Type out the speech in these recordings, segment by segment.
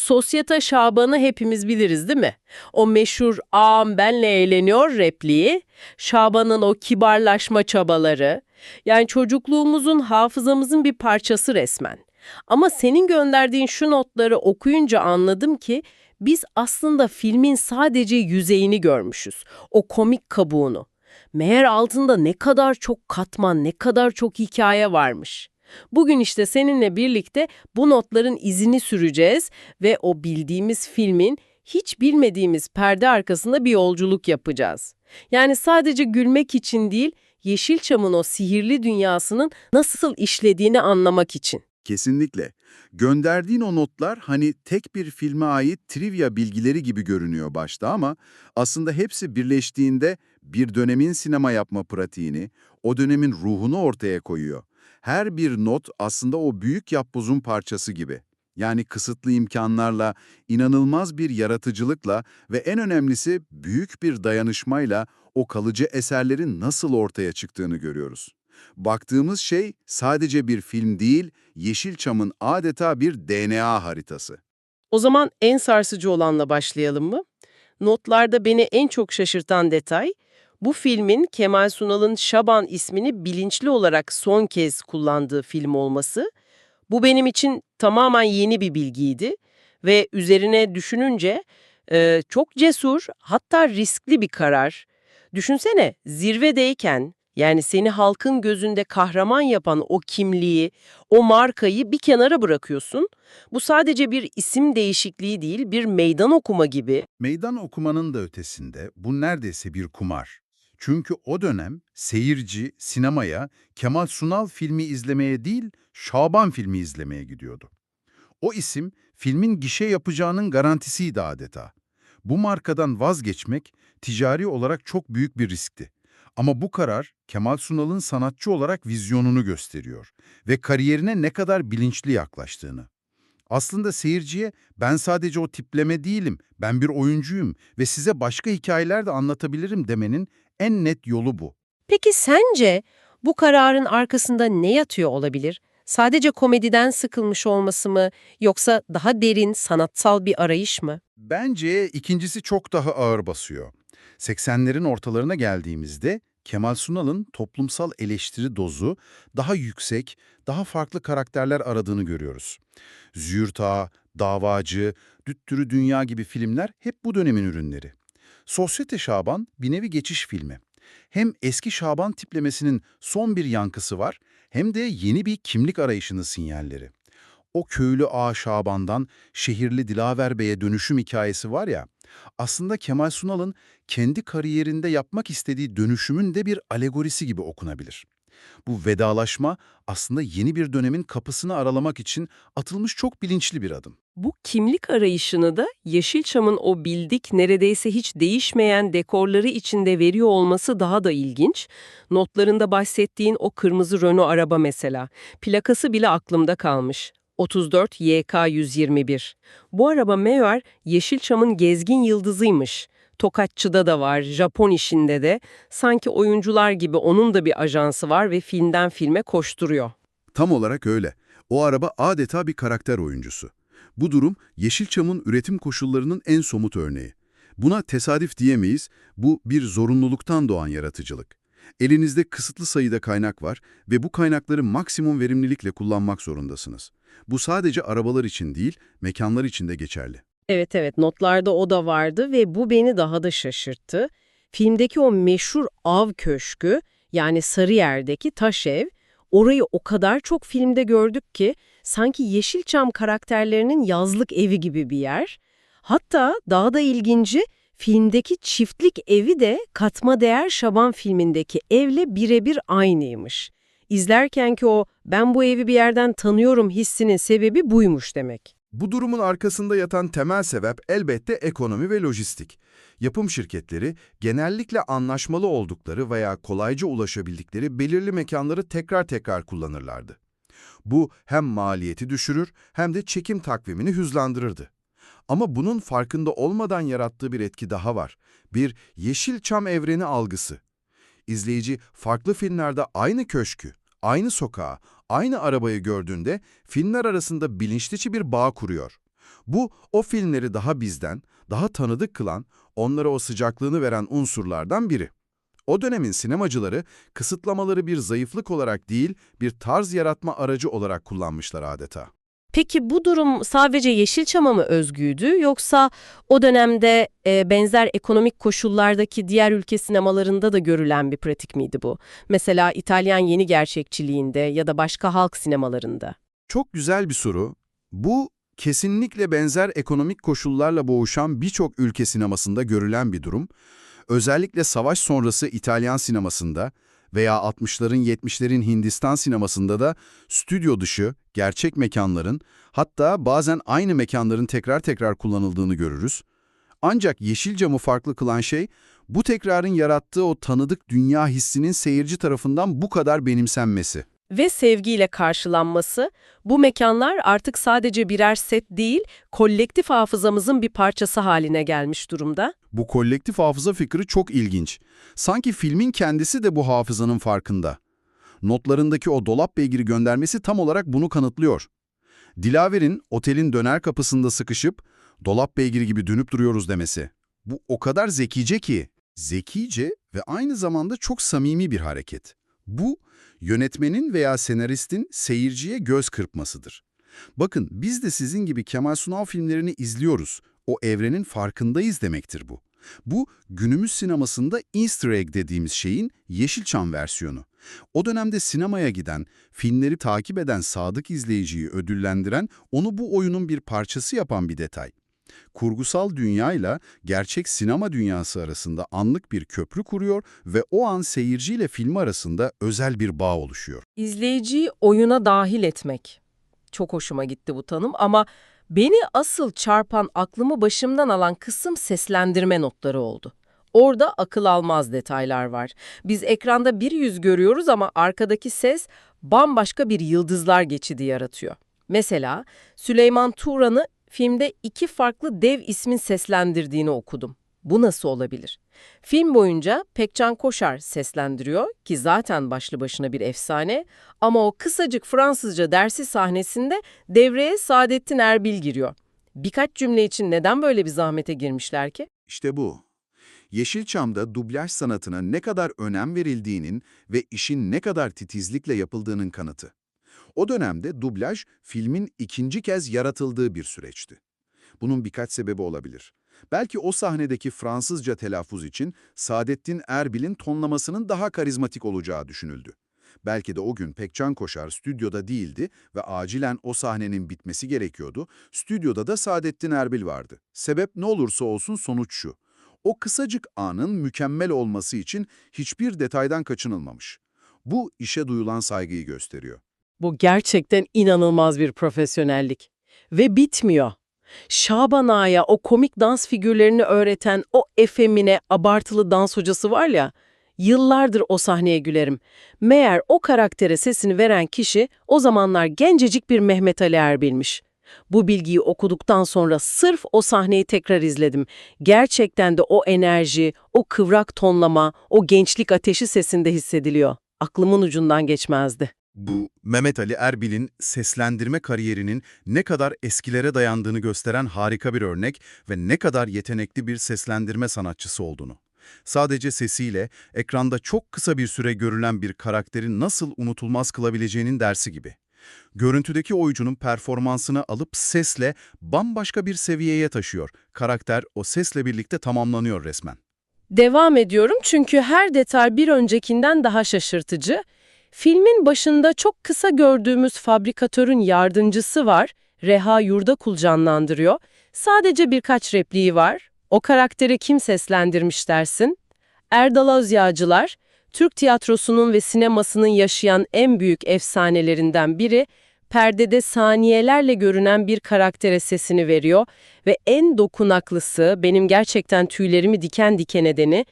Sosyete Şaban'ı hepimiz biliriz değil mi? O meşhur ağam benle eğleniyor repliği, Şaban'ın o kibarlaşma çabaları, yani çocukluğumuzun, hafızamızın bir parçası resmen. Ama senin gönderdiğin şu notları okuyunca anladım ki biz aslında filmin sadece yüzeyini görmüşüz. O komik kabuğunu. Meğer altında ne kadar çok katman, ne kadar çok hikaye varmış. Bugün işte seninle birlikte bu notların izini süreceğiz ve o bildiğimiz filmin hiç bilmediğimiz perde arkasında bir yolculuk yapacağız. Yani sadece gülmek için değil, Yeşilçam'ın o sihirli dünyasının nasıl işlediğini anlamak için. Kesinlikle. Gönderdiğin o notlar hani tek bir filme ait trivia bilgileri gibi görünüyor başta ama aslında hepsi birleştiğinde bir dönemin sinema yapma pratiğini, o dönemin ruhunu ortaya koyuyor. Her bir not aslında o büyük yapbozun parçası gibi. Yani kısıtlı imkanlarla, inanılmaz bir yaratıcılıkla ve en önemlisi büyük bir dayanışmayla o kalıcı eserlerin nasıl ortaya çıktığını görüyoruz. Baktığımız şey sadece bir film değil, Yeşilçam'ın adeta bir DNA haritası. O zaman en sarsıcı olanla başlayalım mı? Notlarda beni en çok şaşırtan detay, bu filmin Kemal Sunal'ın Şaban ismini bilinçli olarak son kez kullandığı film olması. Bu benim için tamamen yeni bir bilgiydi ve üzerine düşününce e, çok cesur hatta riskli bir karar. Düşünsene zirvedeyken yani seni halkın gözünde kahraman yapan o kimliği, o markayı bir kenara bırakıyorsun. Bu sadece bir isim değişikliği değil, bir meydan okuma gibi. Meydan okumanın da ötesinde bu neredeyse bir kumar. Çünkü o dönem seyirci sinemaya Kemal Sunal filmi izlemeye değil, Şaban filmi izlemeye gidiyordu. O isim filmin gişe yapacağının garantisiydi adeta. Bu markadan vazgeçmek ticari olarak çok büyük bir riskti. Ama bu karar Kemal Sunal'ın sanatçı olarak vizyonunu gösteriyor ve kariyerine ne kadar bilinçli yaklaştığını. Aslında seyirciye ben sadece o tipleme değilim, ben bir oyuncuyum ve size başka hikayeler de anlatabilirim demenin en net yolu bu. Peki sence bu kararın arkasında ne yatıyor olabilir? Sadece komediden sıkılmış olması mı yoksa daha derin sanatsal bir arayış mı? Bence ikincisi çok daha ağır basıyor. 80'lerin ortalarına geldiğimizde Kemal Sunal'ın toplumsal eleştiri dozu daha yüksek, daha farklı karakterler aradığını görüyoruz. Züğürt Davacı, Düttürü Dünya gibi filmler hep bu dönemin ürünleri. Sosyete Şaban bir nevi geçiş filmi. Hem eski Şaban tiplemesinin son bir yankısı var, hem de yeni bir kimlik arayışının sinyalleri. O köylü ağa Şaban'dan şehirli Dilaver Bey'e dönüşüm hikayesi var ya, aslında Kemal Sunal'ın kendi kariyerinde yapmak istediği dönüşümün de bir alegorisi gibi okunabilir. Bu vedalaşma aslında yeni bir dönemin kapısını aralamak için atılmış çok bilinçli bir adım. Bu kimlik arayışını da Yeşilçam'ın o bildik neredeyse hiç değişmeyen dekorları içinde veriyor olması daha da ilginç. Notlarında bahsettiğin o kırmızı Renault araba mesela. Plakası bile aklımda kalmış. 34 YK 121. Bu araba meğer Yeşilçam'ın gezgin yıldızıymış. Tokatçı'da da var, Japon işinde de. Sanki oyuncular gibi onun da bir ajansı var ve filmden filme koşturuyor. Tam olarak öyle. O araba adeta bir karakter oyuncusu. Bu durum Yeşilçam'ın üretim koşullarının en somut örneği. Buna tesadüf diyemeyiz, bu bir zorunluluktan doğan yaratıcılık. Elinizde kısıtlı sayıda kaynak var ve bu kaynakları maksimum verimlilikle kullanmak zorundasınız. Bu sadece arabalar için değil, mekanlar için de geçerli. Evet evet notlarda o da vardı ve bu beni daha da şaşırttı. Filmdeki o meşhur av köşkü yani Sarıyer'deki taş ev orayı o kadar çok filmde gördük ki sanki Yeşilçam karakterlerinin yazlık evi gibi bir yer. Hatta daha da ilginci filmdeki çiftlik evi de Katma Değer Şaban filmindeki evle birebir aynıymış. İzlerken ki o ben bu evi bir yerden tanıyorum hissinin sebebi buymuş demek. Bu durumun arkasında yatan temel sebep elbette ekonomi ve lojistik. Yapım şirketleri genellikle anlaşmalı oldukları veya kolayca ulaşabildikleri belirli mekanları tekrar tekrar kullanırlardı. Bu hem maliyeti düşürür hem de çekim takvimini hızlandırırdı. Ama bunun farkında olmadan yarattığı bir etki daha var. Bir Yeşilçam evreni algısı. İzleyici farklı filmlerde aynı köşkü, aynı sokağı, aynı arabayı gördüğünde filmler arasında bilinçliçi bir bağ kuruyor. Bu, o filmleri daha bizden, daha tanıdık kılan, onlara o sıcaklığını veren unsurlardan biri. O dönemin sinemacıları kısıtlamaları bir zayıflık olarak değil, bir tarz yaratma aracı olarak kullanmışlar adeta. Peki bu durum sadece Yeşilçam'a mı özgüydü yoksa o dönemde e, benzer ekonomik koşullardaki diğer ülke sinemalarında da görülen bir pratik miydi bu? Mesela İtalyan yeni gerçekçiliğinde ya da başka halk sinemalarında. Çok güzel bir soru. Bu kesinlikle benzer ekonomik koşullarla boğuşan birçok ülke sinemasında görülen bir durum. Özellikle savaş sonrası İtalyan sinemasında veya 60'ların 70'lerin Hindistan sinemasında da stüdyo dışı, gerçek mekanların, hatta bazen aynı mekanların tekrar tekrar kullanıldığını görürüz. Ancak Yeşilcam'ı farklı kılan şey, bu tekrarın yarattığı o tanıdık dünya hissinin seyirci tarafından bu kadar benimsenmesi. Ve sevgiyle karşılanması, bu mekanlar artık sadece birer set değil, kolektif hafızamızın bir parçası haline gelmiş durumda. Bu kolektif hafıza fikri çok ilginç. Sanki filmin kendisi de bu hafızanın farkında. Notlarındaki o dolap beygiri göndermesi tam olarak bunu kanıtlıyor. Dilaver'in otelin döner kapısında sıkışıp dolap beygiri gibi dönüp duruyoruz demesi. Bu o kadar zekice ki. Zekice ve aynı zamanda çok samimi bir hareket. Bu, yönetmenin veya senaristin seyirciye göz kırpmasıdır. Bakın biz de sizin gibi Kemal Sunal filmlerini izliyoruz. O evrenin farkındayız demektir bu. Bu günümüz sinemasında Easter egg dediğimiz şeyin Yeşilçam versiyonu. O dönemde sinemaya giden, filmleri takip eden sadık izleyiciyi ödüllendiren, onu bu oyunun bir parçası yapan bir detay. Kurgusal dünyayla gerçek sinema dünyası arasında anlık bir köprü kuruyor ve o an seyirciyle film arasında özel bir bağ oluşuyor. İzleyiciyi oyuna dahil etmek. Çok hoşuma gitti bu tanım ama beni asıl çarpan aklımı başımdan alan kısım seslendirme notları oldu. Orada akıl almaz detaylar var. Biz ekranda bir yüz görüyoruz ama arkadaki ses bambaşka bir yıldızlar geçidi yaratıyor. Mesela Süleyman Turan'ı filmde iki farklı dev ismin seslendirdiğini okudum. Bu nasıl olabilir? Film boyunca Pekcan Koşar seslendiriyor ki zaten başlı başına bir efsane ama o kısacık Fransızca dersi sahnesinde devreye Saadettin Erbil giriyor. Birkaç cümle için neden böyle bir zahmete girmişler ki? İşte bu. Yeşilçam'da dublaj sanatına ne kadar önem verildiğinin ve işin ne kadar titizlikle yapıldığının kanıtı. O dönemde dublaj filmin ikinci kez yaratıldığı bir süreçti. Bunun birkaç sebebi olabilir. Belki o sahnedeki Fransızca telaffuz için Saadettin Erbil'in tonlamasının daha karizmatik olacağı düşünüldü. Belki de o gün Pekcan Koşar stüdyoda değildi ve acilen o sahnenin bitmesi gerekiyordu. Stüdyoda da Saadettin Erbil vardı. Sebep ne olursa olsun sonuç şu. O kısacık anın mükemmel olması için hiçbir detaydan kaçınılmamış. Bu işe duyulan saygıyı gösteriyor. Bu gerçekten inanılmaz bir profesyonellik. Ve bitmiyor. Şaban Ağa'ya o komik dans figürlerini öğreten o efemine abartılı dans hocası var ya, yıllardır o sahneye gülerim. Meğer o karaktere sesini veren kişi o zamanlar gencecik bir Mehmet Ali Erbil'miş. Bu bilgiyi okuduktan sonra sırf o sahneyi tekrar izledim. Gerçekten de o enerji, o kıvrak tonlama, o gençlik ateşi sesinde hissediliyor. Aklımın ucundan geçmezdi. Bu, Mehmet Ali Erbil'in seslendirme kariyerinin ne kadar eskilere dayandığını gösteren harika bir örnek ve ne kadar yetenekli bir seslendirme sanatçısı olduğunu. Sadece sesiyle, ekranda çok kısa bir süre görülen bir karakteri nasıl unutulmaz kılabileceğinin dersi gibi. Görüntüdeki oyuncunun performansını alıp sesle bambaşka bir seviyeye taşıyor. Karakter o sesle birlikte tamamlanıyor resmen. Devam ediyorum çünkü her detay bir öncekinden daha şaşırtıcı. Filmin başında çok kısa gördüğümüz fabrikatörün yardımcısı var. Reha Yurdakul canlandırıyor. Sadece birkaç repliği var. O karakteri kim seslendirmiş dersin? Erdal Özyağcılar, Türk tiyatrosunun ve sinemasının yaşayan en büyük efsanelerinden biri, perdede saniyelerle görünen bir karaktere sesini veriyor ve en dokunaklısı, benim gerçekten tüylerimi diken diken edeni,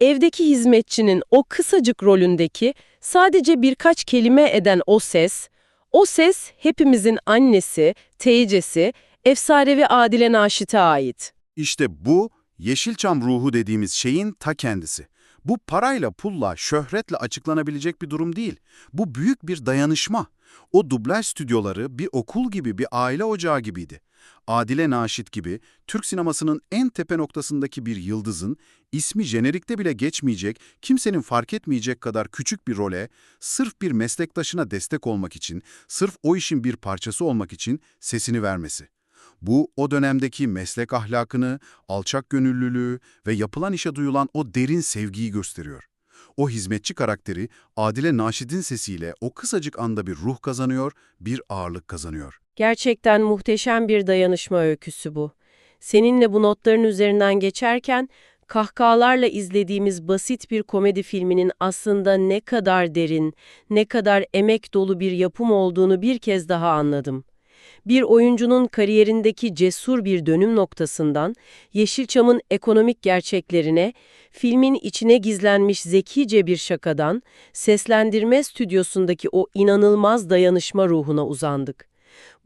evdeki hizmetçinin o kısacık rolündeki sadece birkaç kelime eden o ses, o ses hepimizin annesi, teyzesi, efsanevi Adile Naşit'e ait. İşte bu, Yeşilçam ruhu dediğimiz şeyin ta kendisi. Bu parayla, pulla, şöhretle açıklanabilecek bir durum değil. Bu büyük bir dayanışma. O dublaj stüdyoları bir okul gibi, bir aile ocağı gibiydi. Adile Naşit gibi Türk sinemasının en tepe noktasındaki bir yıldızın ismi jenerikte bile geçmeyecek, kimsenin fark etmeyecek kadar küçük bir role, sırf bir meslektaşına destek olmak için, sırf o işin bir parçası olmak için sesini vermesi. Bu, o dönemdeki meslek ahlakını, alçak gönüllülüğü ve yapılan işe duyulan o derin sevgiyi gösteriyor. O hizmetçi karakteri Adile Naşit'in sesiyle o kısacık anda bir ruh kazanıyor, bir ağırlık kazanıyor. Gerçekten muhteşem bir dayanışma öyküsü bu. Seninle bu notların üzerinden geçerken kahkahalarla izlediğimiz basit bir komedi filminin aslında ne kadar derin, ne kadar emek dolu bir yapım olduğunu bir kez daha anladım. Bir oyuncunun kariyerindeki cesur bir dönüm noktasından Yeşilçam'ın ekonomik gerçeklerine, filmin içine gizlenmiş zekice bir şakadan, seslendirme stüdyosundaki o inanılmaz dayanışma ruhuna uzandık.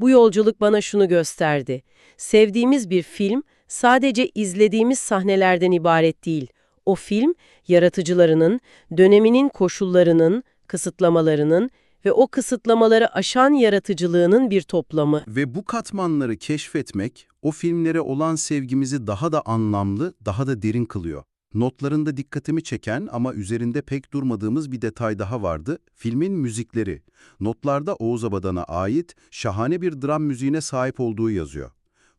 Bu yolculuk bana şunu gösterdi. Sevdiğimiz bir film sadece izlediğimiz sahnelerden ibaret değil. O film, yaratıcılarının, döneminin koşullarının, kısıtlamalarının ve o kısıtlamaları aşan yaratıcılığının bir toplamı. Ve bu katmanları keşfetmek, o filmlere olan sevgimizi daha da anlamlı, daha da derin kılıyor. Notlarında dikkatimi çeken ama üzerinde pek durmadığımız bir detay daha vardı, filmin müzikleri. Notlarda Oğuz Abadan'a ait şahane bir dram müziğine sahip olduğu yazıyor.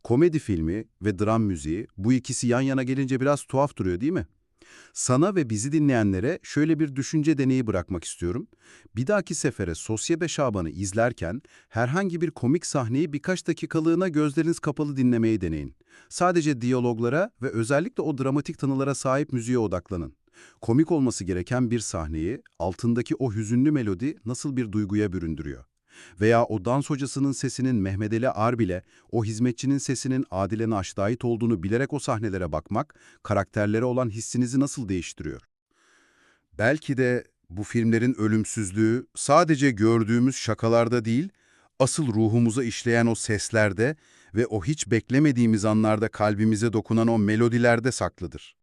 Komedi filmi ve dram müziği, bu ikisi yan yana gelince biraz tuhaf duruyor değil mi? Sana ve bizi dinleyenlere şöyle bir düşünce deneyi bırakmak istiyorum. Bir dahaki sefere Sosyabe Şaban'ı izlerken herhangi bir komik sahneyi birkaç dakikalığına gözleriniz kapalı dinlemeyi deneyin. Sadece diyaloglara ve özellikle o dramatik tanılara sahip müziğe odaklanın. Komik olması gereken bir sahneyi, altındaki o hüzünlü melodi nasıl bir duyguya büründürüyor? Veya o dans hocasının sesinin Mehmet Ali Arbil'e, o hizmetçinin sesinin Adile Naşit'e ait olduğunu bilerek o sahnelere bakmak, karakterlere olan hissinizi nasıl değiştiriyor? Belki de bu filmlerin ölümsüzlüğü sadece gördüğümüz şakalarda değil, asıl ruhumuza işleyen o seslerde ve o hiç beklemediğimiz anlarda kalbimize dokunan o melodilerde saklıdır.